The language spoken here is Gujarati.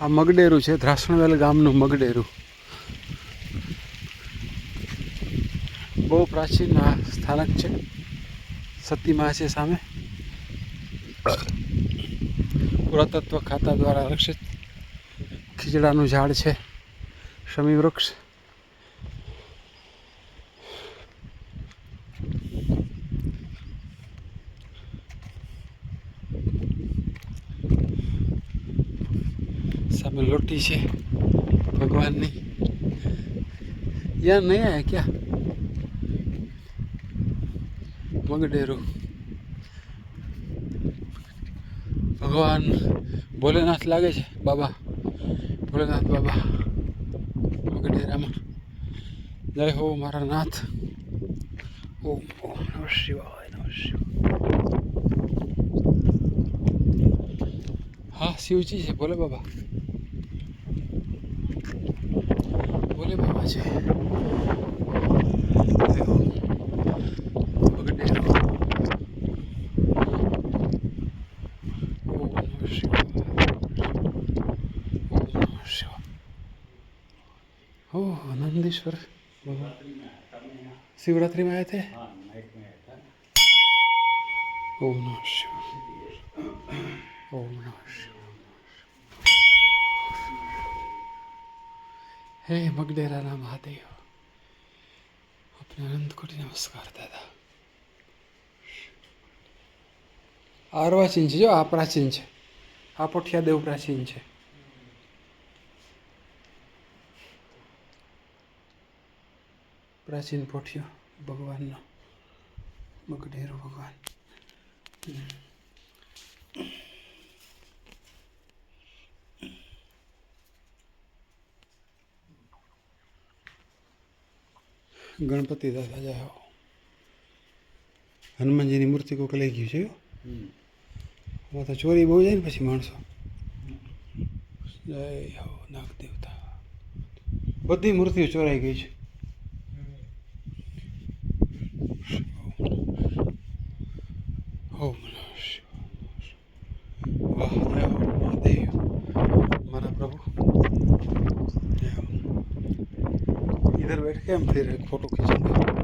આ મગડેરું છે, ધ્રાસણવેલ ગામનું મગડેરું. બહુ પ્રાચીન સ્થાનક છે. સતીમાં છે સામે. પુરાતત્વ ખાતા દ્વારા રક્ષિત ખીજડાનું ઝાડ છે. શમી વૃક્ષ સામે લોટી છે. ભગવાનની. યા નહીં આયા ક્યાં? મગડેરો ભગવાન ભોલેનાથ લાગે છે, બાબા. ભોલેનાથ બાબા મગડેરામાં જય હો મારા નાથ. ઓમ ઓમ નમઃ શિવાય નમઃ શિવાય. હા, શિવજી છે ભોલે બાબા. बोले बाबाचे हो नंदेश्वर बाबा शिवरात्री में आए थे ओम नमः शिवाय ओम नमः शिवाय હે મગડેરાના મહાદેવ આપણે અનંત કોટી નમસ્કાર દાદા. આરવા ચીન છે, જો આ પ્રાચીન છે આ પોઠિયા દેવ પ્રાચીન છે. પ્રાચીન પોઠિયો, ભગવાનનો. મગઢેરો ભગવાન. ગણપતિ દાદા જાઓ હનુમાનજીની મૂર્તિ કોક લઈ ગયું છે હવે તો ચોરી બહુ જાય ને પછી માણસો. જય હો નાગ દેવતા બધી મૂર્તિઓ ચોરાઈ ગઈ છે. ઓમ નમઃ શિવાય વાહ જય હો મહાદેવ મારા પ્રભુ જય હો इधर बैठ के हम फिर एक फोटो खींचेंगे